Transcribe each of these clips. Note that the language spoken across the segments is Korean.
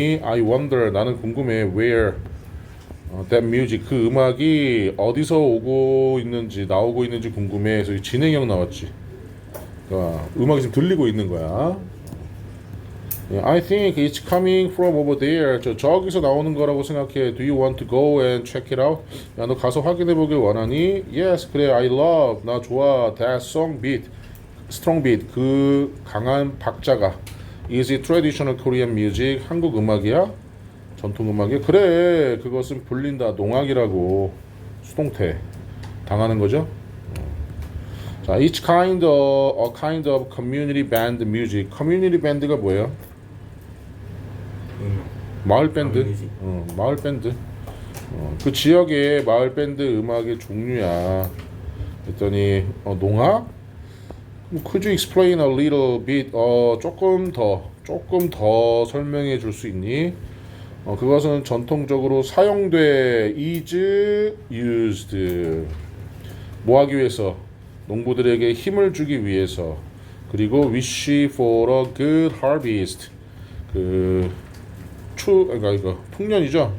I wonder 나는 궁금해 where 어, that music 그 음악이 어디서 오고 있는지 나오고 있는지 궁금해 이 진행형 나왔지 그러니까 음악이 지금 들리고 있는 거야 예, I think it's coming from over there 저 저기서 나오는 거라고 생각해 Do you want to go and check it out? 야 너 가서 확인해 보길 원하니? Yes 그래 I love 나 좋아 that song beat strong beat 그 강한 박자가 Is it traditional Korean music? 한국 음악이야? 전통 음악이야? 그래 그것은 불린다 농악이라고 수동태 당하는 거죠. 어. 자, each kind of a kind of community band music. community band가 뭐예요? 음, 마을 밴드. 어, 마을 밴드. 어, 그 지역의 마을 밴드 음악의 종류야. 그랬더니 어, 농악? 뭐, Could you explain a little bit? 어, 조금 더 조금 더 설명해 줄 수 있니? 어, 그것은 전통적으로 사용돼 is used 뭐 하기 위해서 농부들에게 힘을 주기 위해서 그리고 wish for a good harvest 그 추 그러니까 이거 풍년이죠.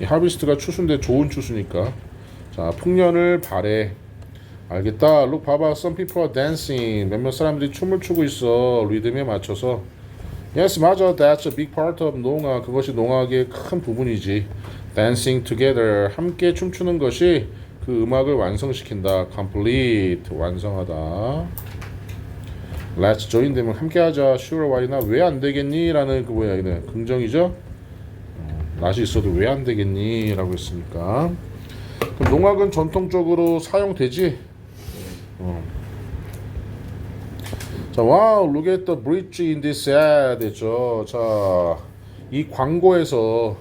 이 harvest가 추수인데 좋은 추수니까 자 풍년을 바래 알겠다. 룩 봐봐. Some people are dancing. 몇몇 사람들이 춤을 추고 있어. 리듬에 맞춰서. Yes, 맞아. That's a big part of 농악. 그것이 농악의 큰 부분이지. Dancing together. 함께 춤추는 것이 그 음악을 완성시킨다. Complete. 완성하다. Let's join them. 함께 하자. Sure, why not? 왜 안 되겠니? 라는 그 뭐야, 이거 긍정이죠? 어, 낯이 있어도 왜 안 되겠니? 라고 했으니까. 그럼 농악은 전통적으로 사용되지? 어. 자, 와우, look at the bridge in this ad. 했죠. 자, 이 광고에서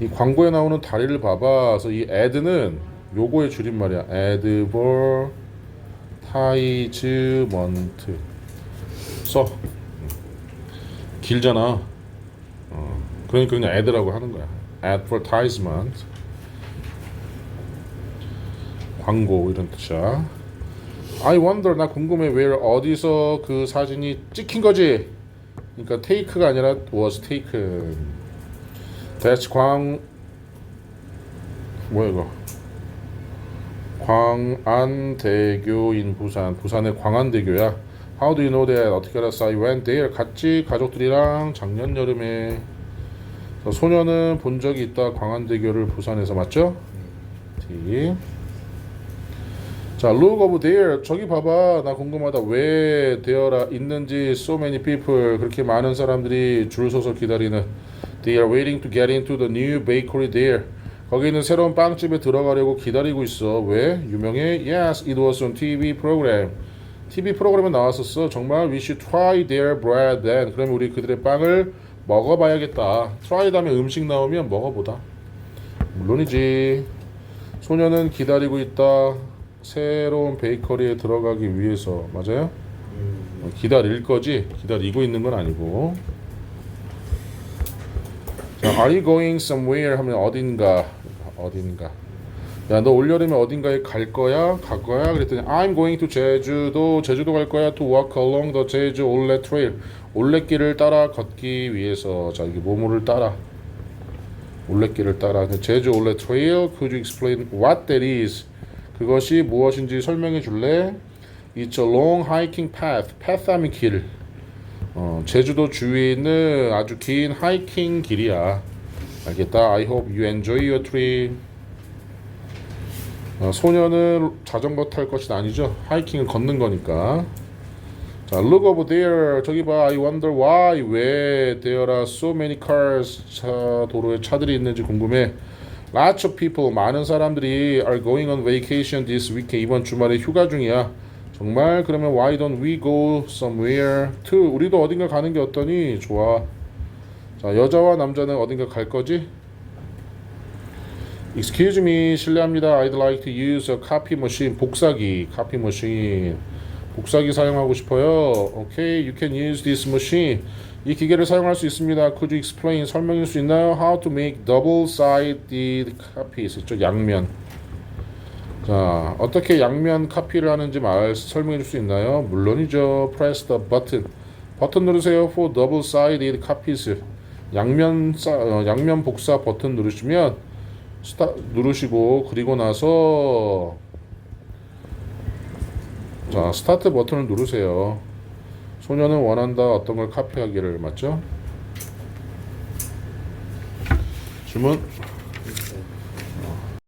이 광고에 나오는 다리를 봐봐. 그래서 이 ad는 요거의 줄임말이야. advertisement. 써. 길잖아. 어, 그러니까 그냥 ad라고 하는 거야. advertisement. 광고 이런 뜻이야. I wonder 나 궁금해 where 어디서 그 사진이 찍힌 거지. 그러니까 take가 아니라 was taken. That's 광 뭐야 이거? 광안대교인 부산 부산의 광안대교야. How do you know that? 어떻게 알았어? I went there. 갔지 가족들이랑 작년 여름에. 소녀는 본 적이 있다. 광안대교를 부산에서 맞죠? T. 자, look over there. 저기 봐봐. 나 궁금하다. 왜 되어라 있는지 so many people 그렇게 많은 사람들이 줄 서서 기다리는. They are waiting to get into the new bakery there. 거기 있는 새로운 빵집에 들어가려고 기다리고 있어. 왜? 유명해? Yes, it was on TV program. TV 프로그램에 나왔었어. 정말 we should try their bread then. 그러면 우리 그들의 빵을 먹어봐야겠다. try 다음에 음식 나오면 먹어보다. 물론이지. 소녀는 기다리고 있다. 새로운 베이커리에 들어가기 위해서 맞아요? 음, 어, 기다릴 거지? 기다리고 있는 건 아니고. 자, Are you going somewhere? 하면 어딘가 어딘가. 야 너 올여름에 어딘가에 갈 거야? 갈 거야? 그랬더니 I'm going to 제주도. 제주도 갈 거야? to walk along the 제주 올레 트레일. 올레길을 따라 걷기 위해서. 자 이게 뭐뭐를 따라? 올레길을 따라. 제주 올레 트레일. Could you explain what that is 그것이 무엇인지 설명해 줄래? It's a long hiking path. path 하면 길. 어, 제주도 주위에 있는 아주 긴 하이킹 길이야. 알겠다. I hope you enjoy your trip. 어, 소녀는 자전거 탈 것이 아니죠. 하이킹은 걷는 거니까. 자, look over there. 저기 봐. I wonder why. 왜 there are so many cars. 차, 도로에 차들이 있는지 궁금해. Lots of people. 많은 사람들이 are going on vacation this weekend. 이번 주말에 휴가 중이야. 정말 그러면 why don't we go somewhere to 우리도 어딘가 가는 게 어떠니? 좋아. 자, 여자와 남자는 어딘가 갈 거지? Excuse me, 실례합니다. I'd like to use a copy machine. 복사기, copy machine. 복사기 사용하고 싶어요. Okay, you can use this machine. 이 기계를 사용할 수 있습니다. Could you explain? 설명해 줄 수 있나요? How to make double-sided copies. 이쪽 양면. 자, 어떻게 양면 카피를 하는지 말 설명해 줄 수 있나요? 물론이죠. Press the button. 버튼 누르세요. for double sided copies. 양면 싸, 어, 양면 복사 버튼 누르시면 스타 누르시고 그리고 나서 자 스타트 버튼을 누르세요. 소녀는 원한다 어떤 걸 카피하기를 맞죠? 질문